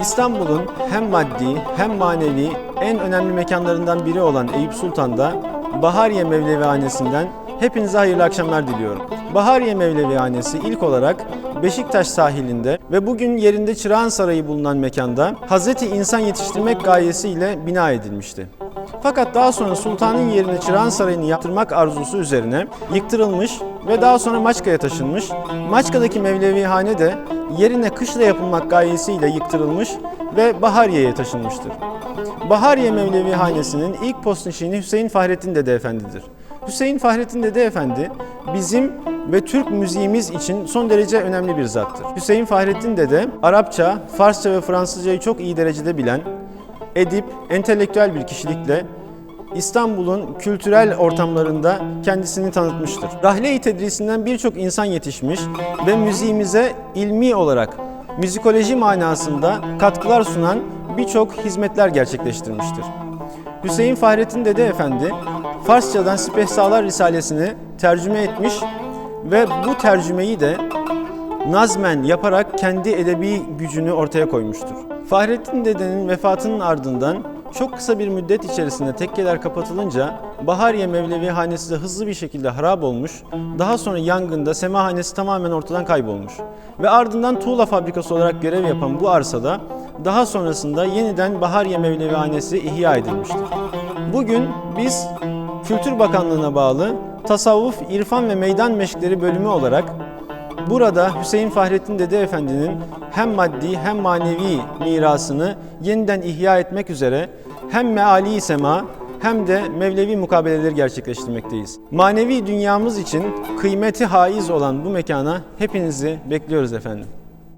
İstanbul'un hem maddi hem manevi en önemli mekanlarından biri olan Eyüp Sultan'da Bahariye Mevlevihanesi'nden hepinize hayırlı akşamlar diliyorum. Bahariye Mevlevihanesi ilk olarak Beşiktaş sahilinde ve bugün yerinde Çırağan Sarayı bulunan mekanda Hazreti İnsan yetiştirmek gayesiyle bina edilmişti. Fakat daha sonra sultanın yerine Çırağan Sarayı'nı yaptırmak arzusu üzerine yıktırılmış ve daha sonra Maçka'ya taşınmış. Maçka'daki Mevlevihane de yerine kışla yapılmak gayesiyle yıktırılmış ve Bahariye'ye taşınmıştır. Bahariye Mevlevihanesi'nin ilk postnişini Hüseyin Fahrettin Dede Efendi'dir. Hüseyin Fahrettin Dede Efendi bizim ve Türk müziğimiz için son derece önemli bir zattır. Hüseyin Fahrettin Dede Arapça, Farsça ve Fransızcayı çok iyi derecede bilen, edip, entelektüel bir kişilikle İstanbul'un kültürel ortamlarında kendisini tanıtmıştır. Rahle-i tedrisinden birçok insan yetişmiş ve müziğimize ilmi olarak müzikoloji manasında katkılar sunan birçok hizmetler gerçekleştirmiştir. Hüseyin Fahrettin Dede Efendi, Farsçadan Spehsalar Risalesini tercüme etmiş ve bu tercümeyi de nazmen yaparak kendi edebi gücünü ortaya koymuştur. Fahrettin Dede'nin vefatının ardından çok kısa bir müddet içerisinde tekkeler kapatılınca Bahariye Mevlevi Hanesi de hızlı bir şekilde harap olmuş, daha sonra yangında Semahanesi tamamen ortadan kaybolmuş. Ve ardından tuğla fabrikası olarak görev yapan bu arsada daha sonrasında yeniden Bahariye Mevlevi Hanesi ihya edilmiştir. Bugün biz Kültür Bakanlığı'na bağlı Tasavvuf, İrfan ve Meydan Meşkleri bölümü olarak Burada Hüseyin Fahrettin Dede Efendi'nin hem maddi hem manevi mirasını yeniden ihya etmek üzere hem meali sema hem de Mevlevi mukabeleleri gerçekleştirmekteyiz. Manevi dünyamız için kıymeti haiz olan bu mekana hepinizi bekliyoruz efendim.